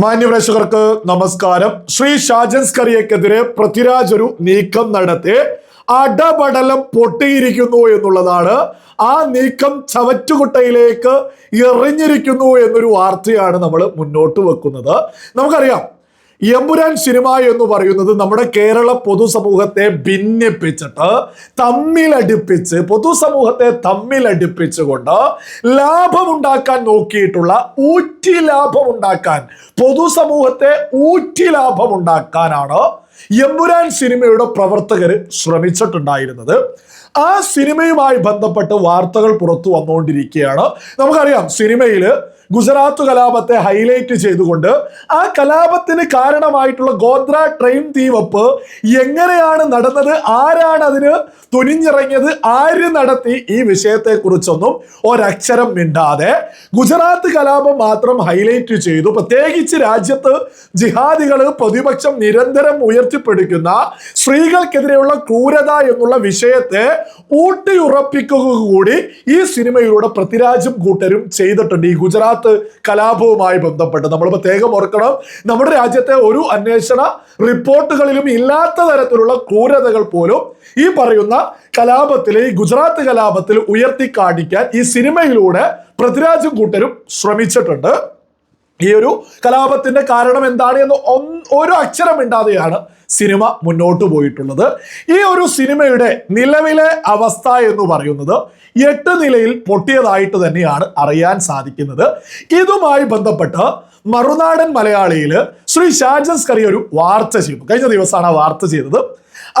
മാന്യപ്രേക്ഷകർക്ക് നമസ്കാരം. ശ്രീ ഷാജൻ കറിയക്കെതിരെ പൃഥ്വിരാജ് ഒരു നീക്കം നടത്തി. അടപടലം പൊട്ടിയിരിക്കുന്നു എന്നുള്ളതാണ്. ആ നീക്കം ചവറ്റുകുട്ടയിലേക്ക് എറിഞ്ഞിരിക്കുന്നു എന്നൊരു വാർത്തയാണ് നമ്മൾ മുന്നോട്ട് വെക്കുന്നത്. നമുക്കറിയാം എമ്പുരാൻ സിനിമ എന്ന് പറയുന്നത് നമ്മുടെ കേരള പൊതുസമൂഹത്തെ ഭിന്നിപ്പിച്ചിട്ട് തമ്മിലടിപ്പിച്ച് പൊതുസമൂഹത്തെ തമ്മിലടിപ്പിച്ചുകൊണ്ട് ലാഭമുണ്ടാക്കാൻ നോക്കിയിട്ടുള്ള ഊറ്റി ലാഭമുണ്ടാക്കാൻ പൊതുസമൂഹത്തെ ഊറ്റി ലാഭമുണ്ടാക്കാനാണ് എമ്പുരാൻ സിനിമയുടെ പ്രവർത്തകർ ശ്രമിച്ചിട്ടുണ്ടായിരുന്നത്. ആ സിനിമയുമായി ബന്ധപ്പെട്ട് വാർത്തകൾ പുറത്തു വന്നുകൊണ്ടിരിക്കുകയാണ്. നമുക്കറിയാം സിനിമയിൽ ഗുജറാത്ത് കലാപത്തെ ഹൈലൈറ്റ് ചെയ്തുകൊണ്ട് ആ കലാപത്തിന് കാരണമായിട്ടുള്ള ഗോത്ര ട്രെയിൻ തീവപ്പ് എങ്ങനെയാണ് നടന്നത്? ആരാണ് അതിന് തുനിഞ്ഞിറങ്ങിയത്? ആര് നടത്തി? ഈ വിഷയത്തെക്കുറിച്ചൊന്നും ഒരക്ഷരം മിണ്ടാതെ ഗുജറാത്ത് കലാപം മാത്രം ഹൈലൈറ്റ് ചെയ്തു. പ്രത്യേകിച്ച് രാജ്യത്ത് ജിഹാദികൾ പ്രതിപക്ഷം നിരന്തരം ഉയർത്തിപ്പിടിക്കുന്ന സ്ത്രീകൾക്കെതിരെയുള്ള ക്രൂരത എന്നുള്ള വിഷയത്തെ ഊട്ടിയുറപ്പിക്കുക കൂടി ഈ സിനിമയിലൂടെ പൃഥ്വിരാജും കൂട്ടരും ചെയ്തിട്ടുണ്ട്. ഈ ഗുജറാത്ത് കലാപവുമായി ബന്ധപ്പെട്ട് നമ്മൾ പ്രത്യേകം ഓർക്കണം. നമ്മുടെ രാജ്യത്തെ ഒരു അന്വേഷണ റിപ്പോർട്ടുകളിലും ഇല്ലാത്ത തരത്തിലുള്ള ക്രൂരതകൾ പോലും ഈ പറയുന്ന കലാപത്തിൽ ഈ ഗുജറാത്ത് കലാപത്തിൽ ഉയർത്തി കാണിക്കാൻ ഈ സിനിമയിലൂടെ പൃഥ്വിരാജും കൂട്ടരും ശ്രമിച്ചിട്ടുണ്ട്. ഈ ഒരു കലാപത്തിന്റെ കാരണം എന്താണ് എന്ന് ഒരു അക്ഷരം ഇണ്ടാതെയാണ് സിനിമ മുന്നോട്ട് പോയിട്ടുള്ളത്. ഈ ഒരു സിനിമയുടെ നിലവിലെ അവസ്ഥ എന്ന് പറയുന്നത് എട്ട് നിലയിൽ പൊട്ടിയതായിട്ട് തന്നെയാണ് അറിയാൻ സാധിക്കുന്നത്. ഇതുമായി ബന്ധപ്പെട്ട് മറുനാടൻ മലയാളിയിൽ ശ്രീ ഷാജൻസ് കറി ഒരു വാർത്ത ചെയ്തു. കഴിഞ്ഞ ദിവസമാണ് ആ വാർത്ത ചെയ്തത്.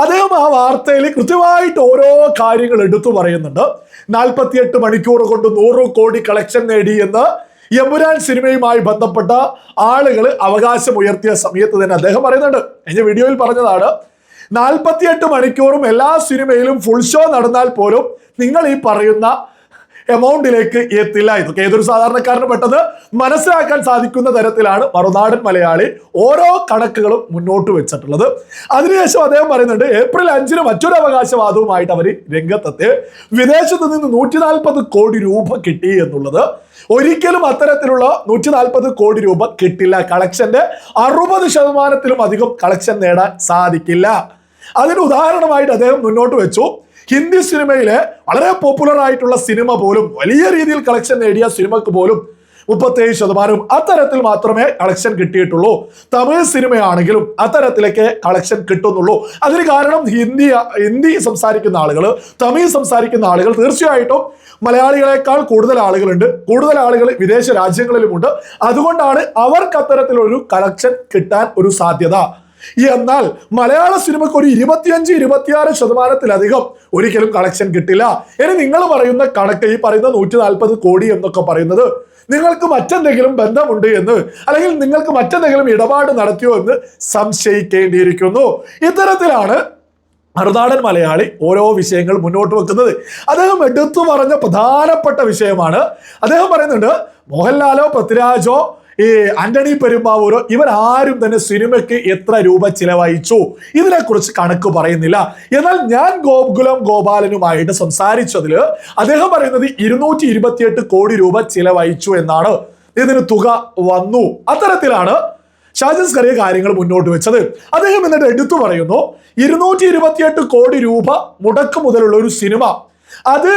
അദ്ദേഹം ആ വാർത്തയിൽ കൃത്യമായിട്ട് ഓരോ കാര്യങ്ങൾ എടുത്തു പറയുന്നുണ്ട്. നാൽപ്പത്തിയെട്ട് മണിക്കൂർ കൊണ്ട് നൂറ് കോടി കളക്ഷൻ നേടി എന്ന് യമുരാൻ സിനിമയുമായി ബന്ധപ്പെട്ട ആളുകൾ അവകാശം ഉയർത്തിയ സമയത്ത് തന്നെ അദ്ദേഹം പറയുന്നുണ്ട്. എന്റെ വീഡിയോയിൽ പറഞ്ഞതാണ് നാൽപ്പത്തിയെട്ട് മണിക്കൂറും എല്ലാ സിനിമയിലും ഫുൾ ഷോ നടന്നാൽ പോലും നിങ്ങൾ ഈ പറയുന്ന എമൗണ്ടിലേക്ക് എത്തില്ല. ഇതൊക്കെ ഏതൊരു സാധാരണക്കാരന് പെട്ടെന്ന് മനസ്സിലാക്കാൻ സാധിക്കുന്ന തരത്തിലാണ് മറുനാടൻ മലയാളി ഓരോ കണക്കുകളും മുന്നോട്ട് വെച്ചിട്ടുള്ളത്. അതിനുശേഷം അദ്ദേഹം പറയുന്നുണ്ട് ഏപ്രിൽ അഞ്ചിന് മറ്റൊരു അവകാശവാദവുമായിട്ട് അവർ രംഗത്തെത്തി. വിദേശത്ത് നിന്ന് നൂറ്റി നാൽപ്പത് കോടി രൂപ കിട്ടി എന്നുള്ളത് ഒരിക്കലും അത്തരത്തിലുള്ള നൂറ്റി നാൽപ്പത് കോടി രൂപ കിട്ടില്ല. കളക്ഷന്റെ അറുപത് ശതമാനത്തിലും അധികം കളക്ഷൻ നേടാൻ സാധിക്കില്ല. അതിന് ഉദാഹരണമായിട്ട് അദ്ദേഹം മുന്നോട്ട് വെച്ചു. ഹിന്ദി സിനിമയിലെ വളരെ പോപ്പുലർ ആയിട്ടുള്ള സിനിമ പോലും വലിയ രീതിയിൽ കളക്ഷൻ നേടിയ സിനിമക്ക് പോലും മുപ്പത്തേഴ് ശതമാനവും അത്തരത്തിൽ മാത്രമേ കളക്ഷൻ കിട്ടിയിട്ടുള്ളൂ. തമിഴ് സിനിമയാണെങ്കിലും അത്തരത്തിലേക്ക് കളക്ഷൻ കിട്ടുന്നുള്ളൂ. അതിന് കാരണം ഹിന്ദി ഹിന്ദി സംസാരിക്കുന്ന ആളുകൾ തമിഴ് സംസാരിക്കുന്ന ആളുകൾ തീർച്ചയായിട്ടും മലയാളികളെക്കാൾ കൂടുതൽ ആളുകളുണ്ട്. കൂടുതൽ ആളുകൾ വിദേശ രാജ്യങ്ങളിലുമുണ്ട്. അതുകൊണ്ടാണ് അവർക്ക് അത്തരത്തിലൊരു കളക്ഷൻ കിട്ടാൻ ഒരു സാധ്യത. എന്നാൽ മലയാള സിനിമയ്ക്ക് ഒരു ഇരുപത്തിയഞ്ച് ഇരുപത്തിയാറ് ശതമാനത്തിലധികം ഒരിക്കലും കളക്ഷൻ കിട്ടില്ല. ഇനി നിങ്ങൾ പറയുന്ന കണക്ക് ഈ പറയുന്ന നൂറ്റി നാൽപ്പത് കോടി എന്നൊക്കെ പറയുന്നത് നിങ്ങൾക്ക് മറ്റെന്തെങ്കിലും ബന്ധമുണ്ട് എന്ന് അല്ലെങ്കിൽ നിങ്ങൾക്ക് മറ്റെന്തെങ്കിലും ഇടപാട് നടത്തിയോ എന്ന് സംശയിക്കേണ്ടിയിരിക്കുന്നു. ഇത്തരത്തിലാണ് മറുനാടൻ മലയാളി ഓരോ വിഷയങ്ങൾ മുന്നോട്ട് വെക്കുന്നത്. അദ്ദേഹം എടുത്തു പറഞ്ഞ പ്രധാനപ്പെട്ട വിഷയമാണ്. അദ്ദേഹം പറയുന്നുണ്ട് മോഹൻലാലോ പൃഥ്വിരാജോ ഈ ആന്റണി പെരുമ്പാവൂരോ ഇവർ ആരും തന്നെ സിനിമയ്ക്ക് എത്ര രൂപ ചിലവഴിച്ചു? ഇതിനെക്കുറിച്ച് കണക്ക് പറയുന്നില്ല. എന്നാൽ ഞാൻ ഗോകുലം ഗോപാലനുമായിട്ട് സംസാരിച്ചതിൽ അദ്ദേഹം പറയുന്നത് ഇരുന്നൂറ്റി ഇരുപത്തിയെട്ട് കോടി രൂപ ചിലവഴിച്ചു എന്നാണ്. ഇതിന് തുക വന്നു. അത്തരത്തിലാണ് ഷാജൻസ് കറിയ കാര്യങ്ങൾ മുന്നോട്ട് വെച്ചത്. അദ്ദേഹം എന്നിട്ട് എടുത്തു പറയുന്നു ഇരുന്നൂറ്റി ഇരുപത്തിയെട്ട് കോടി രൂപ മുടക്ക് മുതലുള്ള ഒരു സിനിമ. അത്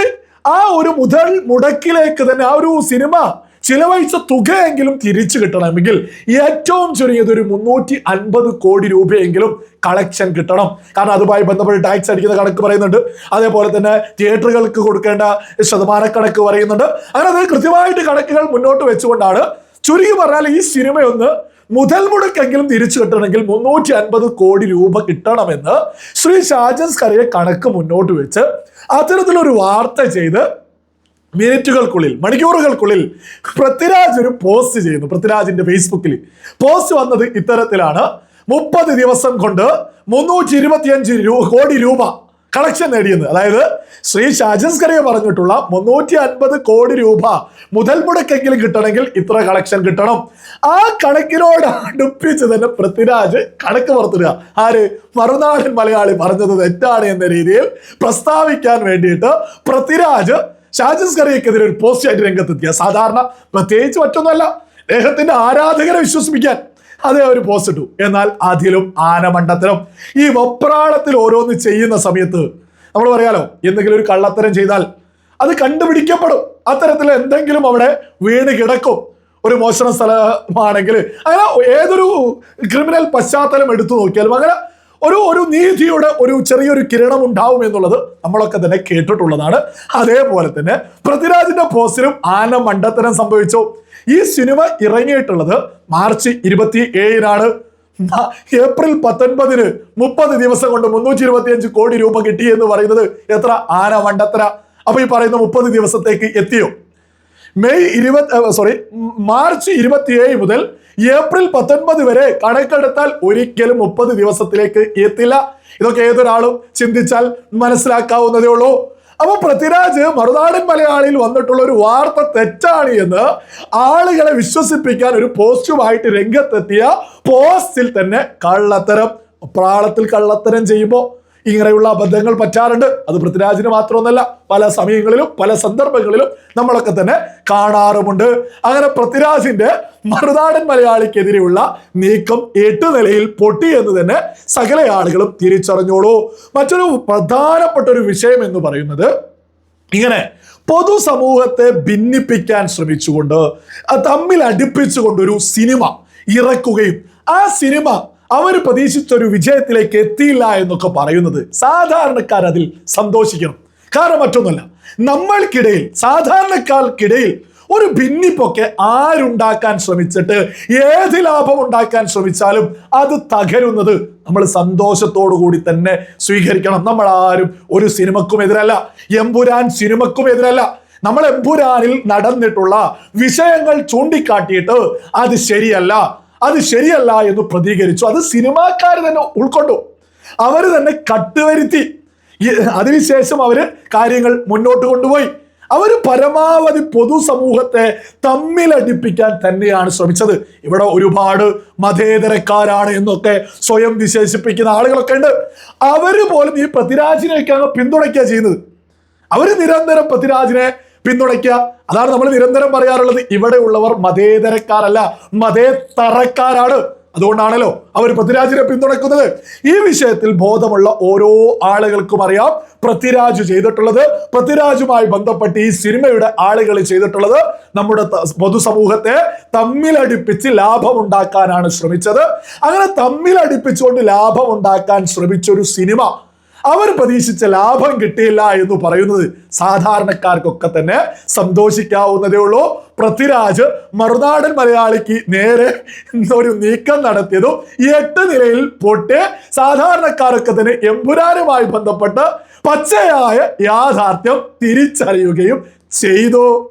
ആ ഒരു മുതൽ മുടക്കിലേക്ക് തന്നെ ആ ഒരു സിനിമ ചിലവഴിച്ച തുകയെങ്കിലും തിരിച്ചു കിട്ടണമെങ്കിൽ ഏറ്റവും ചുരുങ്ങിയത് ഒരു മുന്നൂറ്റി അൻപത് കോടി രൂപയെങ്കിലും കളക്ഷൻ കിട്ടണം. കാരണം അതുമായി ബന്ധപ്പെട്ട് ടാക്സ് അടിക്കുന്ന കണക്ക് പറയുന്നുണ്ട്. അതേപോലെ തന്നെ തിയേറ്ററുകൾക്ക് കൊടുക്കേണ്ട ശതമാന കണക്ക് പറയുന്നുണ്ട്. അങ്ങനെ അത് കൃത്യമായിട്ട് കണക്കുകൾ മുന്നോട്ട് വെച്ചുകൊണ്ടാണ് ചുരുങ്ങി പറഞ്ഞാൽ ഈ സിനിമയൊന്ന് മുതൽ മുടക്കെങ്കിലും തിരിച്ചു കിട്ടണമെങ്കിൽ മുന്നൂറ്റി അൻപത് കോടി രൂപ കിട്ടണമെന്ന് ശ്രീ ഷാജൻസ് കറിയെ കണക്ക് മുന്നോട്ട് വെച്ച് അത്തരത്തിലൊരു വാർത്ത ചെയ്ത് മിനിറ്റുകൾക്കുള്ളിൽ മണിക്കൂറുകൾക്കുള്ളിൽ പൃഥ്വിരാജ് ഒരു പോസ്റ്റ് ചെയ്യുന്നു പൃഥ്വിരാജിന്റെ ഫേസ്ബുക്കിൽ പോസ്റ്റ് വന്നത് ഇത്തരത്തിലാണ്. മുപ്പത് ദിവസം കൊണ്ട് മുന്നൂറ്റി ഇരുപത്തിയഞ്ച് കോടി രൂപ കളക്ഷൻ നേടിയെന്ന്. അതായത് ശ്രീ ഷാജൻസ് പറഞ്ഞിട്ടുള്ള മുന്നൂറ്റി അൻപത് കോടി രൂപ മുതൽ മുടക്കെങ്കിലും കിട്ടണമെങ്കിൽ ഇത്ര കളക്ഷൻ കിട്ടണം. ആ കണക്കിനോട് അടുപ്പിച്ച് തന്നെ പൃഥ്വിരാജ് കണക്ക് പുറത്തിടുക. ആര്? മറുനാടൻ മലയാളി പറഞ്ഞത് തെറ്റാണ് എന്ന രീതിയിൽ പ്രസ്താവിക്കാൻ വേണ്ടിയിട്ട് പൃഥ്വിരാജ് ഷാജൻസ് കറിയക്കെതിരെ ഒരു പോസ്റ്റ് ആയിട്ട് രംഗത്തെത്തിയ സാധാരണ പ്രത്യേകിച്ച് മറ്റൊന്നുമല്ല അദ്ദേഹത്തിന്റെ ആരാധകരെ വിശ്വസിപ്പിക്കാൻ അതേ ഒരു പോസ്റ്റ് ഇട്ടു. എന്നാൽ അതിലും ആനമണ്ടത്തരം. ഈ വപ്രാളത്തിൽ ഓരോന്ന് ചെയ്യുന്ന സമയത്ത് നമ്മൾ പറയാലോ എന്തെങ്കിലും ഒരു കള്ളത്തരം ചെയ്താൽ അത് കണ്ടുപിടിക്കപ്പെടും. അത്തരത്തിൽ എന്തെങ്കിലും അവിടെ വീണ് കിടക്കും. ഒരു മോഷണ സ്ഥലമാണെങ്കിൽ അങ്ങനെ ഏതൊരു ക്രിമിനൽ പശ്ചാത്തലം എടുത്തു നോക്കിയാലും അങ്ങനെ ഒരു ഒരു നീതിയുടെ ഒരു ചെറിയൊരു കിരണം ഉണ്ടാവും എന്നുള്ളത് നമ്മളൊക്കെ തന്നെ കേട്ടിട്ടുള്ളതാണ്. അതേപോലെ തന്നെ പൃഥ്വിരാജിന്റെ പോസ്റ്റിലും ആന മണ്ടത്തരം സംഭവിച്ചു. ഈ സിനിമ ഇറങ്ങിയിട്ടുള്ളത് മാർച്ച് ഇരുപത്തി ഏഴിനാണ് ഏപ്രിൽ പത്തൊൻപതിന് മുപ്പത് ദിവസം കൊണ്ട് മുന്നൂറ്റി ഇരുപത്തിയഞ്ച് കോടി രൂപ കിട്ടി എന്ന് പറയുന്നത് എത്ര? ആന മണ്ടത്തര അപ്പൊ ഈ പറയുന്ന മുപ്പത് ദിവസത്തേക്ക് എത്തിയോ? മെയ് ഇരുപത്തി സോറി മാർച്ച് ഇരുപത്തിയേഴ് മുതൽ ഏപ്രിൽ പത്തൊൻപത് വരെ കണക്കെടുത്താൽ ഒരിക്കലും മുപ്പത് ദിവസത്തിലേക്ക് എത്തില്ല. ഇതൊക്കെ ഏതൊരാളും ചിന്തിച്ചാൽ മനസ്സിലാക്കാവുന്നതേ ഉള്ളൂ. അപ്പൊ പൃഥ്വിരാജ് മറുനാടൻ മലയാളിയിൽ വന്നിട്ടുള്ള ഒരു വാർത്ത തെറ്റാണ് എന്ന് ആളുകളെ വിശ്വസിപ്പിക്കാൻ ഒരു പോസ്റ്റുമായിട്ട് രംഗത്തെത്തിയ പോസ്റ്റിൽ തന്നെ കള്ളത്തരം പ്രാളത്തിൽ കള്ളത്തരം ചെയ്യുമ്പോൾ ഇങ്ങനെയുള്ള അബദ്ധങ്ങൾ പറ്റാറുണ്ട്. അത് പൃഥ്വിരാജിന് മാത്രമൊന്നല്ല പല സമയങ്ങളിലും പല സന്ദർഭങ്ങളിലും നമ്മളൊക്കെ തന്നെ കാണാറുമുണ്ട്. അങ്ങനെ പൃഥ്വിരാജിന്റെ മറുനാടൻ മലയാളിക്കെതിരെയുള്ള നീക്കം എട്ട് നിലയിൽ പൊട്ടി എന്ന് തന്നെ സകല ആളുകളും തിരിച്ചറിഞ്ഞോളൂ. മറ്റൊരു പ്രധാനപ്പെട്ട ഒരു വിഷയം എന്ന് പറയുന്നത് ഇങ്ങനെ പൊതുസമൂഹത്തെ ഭിന്നിപ്പിക്കാൻ ശ്രമിച്ചുകൊണ്ട് തമ്മിൽ അടുപ്പിച്ചുകൊണ്ട് ഒരു സിനിമ ഇറക്കുകയും ആ സിനിമ അവർ പ്രതീക്ഷിച്ചൊരു വിജയത്തിലേക്ക് എത്തിയില്ല എന്നൊക്കെ പറയുന്നത് സാധാരണക്കാർ അതിൽ സന്തോഷിക്കണം. കാരണം മറ്റൊന്നുമല്ല നമ്മൾക്കിടയിൽ സാധാരണക്കാർക്കിടയിൽ ഒരു ഭിന്നിപ്പൊക്കെ ആരുണ്ടാക്കാൻ ശ്രമിച്ചിട്ട് ഏത് ലാഭം ഉണ്ടാക്കാൻ ശ്രമിച്ചാലും അത് തകരുന്നത് നമ്മൾ സന്തോഷത്തോടു കൂടി തന്നെ സ്വീകരിക്കണം. നമ്മൾ ആരും ഒരു സിനിമക്കും എതിരല്ല എമ്പുരാൻ സിനിമക്കും എതിരല്ല. നമ്മൾ എമ്പുരാനിൽ നടന്നിട്ടുള്ള വിഷയങ്ങൾ ചൂണ്ടിക്കാട്ടിയിട്ട് അത് ശരിയല്ല. അത് ശരിയല്ല എന്ന് പ്രതികരിച്ചു. അത് സിനിമാക്കാർ തന്നെ ഉൾക്കൊണ്ടു. അവർ തന്നെ കട്ടുവരുത്തി. അതിനുശേഷം അവർ കാര്യങ്ങൾ മുന്നോട്ട് കൊണ്ടുപോയി. അവർ പരമാവധി പൊതുസമൂഹത്തെ തമ്മിലടിപ്പിക്കാൻ തന്നെയാണ് ശ്രമിച്ചത്. ഇവിടെ ഒരുപാട് മതേതരക്കാരാണ് എന്നൊക്കെ സ്വയം വിശേഷിപ്പിക്കുന്ന ആളുകളൊക്കെ ഉണ്ട്. അവർ പോലും ഈ പൃഥ്വിരാജിനെയൊക്കെ അങ്ങ് പിന്തുണയ്ക്കുക ചെയ്യുന്നത്. അവർ നിരന്തരം പൃഥ്വിരാജിനെ പിന്തുണയ്ക്കുക. അതാണ് നമ്മൾ നിരന്തരം പറയാറുള്ളത്. ഇവിടെ ഉള്ളവർ മതേതരക്കാരല്ല മതേതറക്കാരാണ് അതുകൊണ്ടാണല്ലോ അവർ പൃഥ്വിരാജിനെ പിന്തുണയ്ക്കുന്നത്. ഈ വിഷയത്തിൽ ബോധമുള്ള ഓരോ ആളുകൾക്കും അറിയാം. പൃഥ്വിരാജ് ചെയ്തിട്ടുള്ളത് പൃഥ്വിരാജുമായി ബന്ധപ്പെട്ട് ഈ സിനിമയുടെ ആളുകൾ ചെയ്തിട്ടുള്ളത് നമ്മുടെ പൊതുസമൂഹത്തെ തമ്മിലടിപ്പിച്ച് ലാഭമുണ്ടാക്കാനാണ് ശ്രമിച്ചത്. അങ്ങനെ തമ്മിലടിപ്പിച്ചുകൊണ്ട് ലാഭമുണ്ടാക്കാൻ ശ്രമിച്ചൊരു സിനിമ അവർ പ്രതീക്ഷിച്ച ലാഭം കിട്ടിയില്ല എന്ന് പറയുന്നത് സാധാരണക്കാർക്കൊക്കെ തന്നെ സന്തോഷിക്കാവുന്നതേ ഉള്ളൂ. പൃഥ്വിരാജ് മറുനാടൻ മലയാളിക്ക് നേരെ ഒരു നീക്കം നടത്തിയതും എട്ട് നിലയിൽ പൊട്ട് സാധാരണക്കാരൊക്കെ തന്നെ എമ്പുരാനുമായി ബന്ധപ്പെട്ട് പച്ചയായ യാഥാർത്ഥ്യം തിരിച്ചറിയുകയും ചെയ്തു.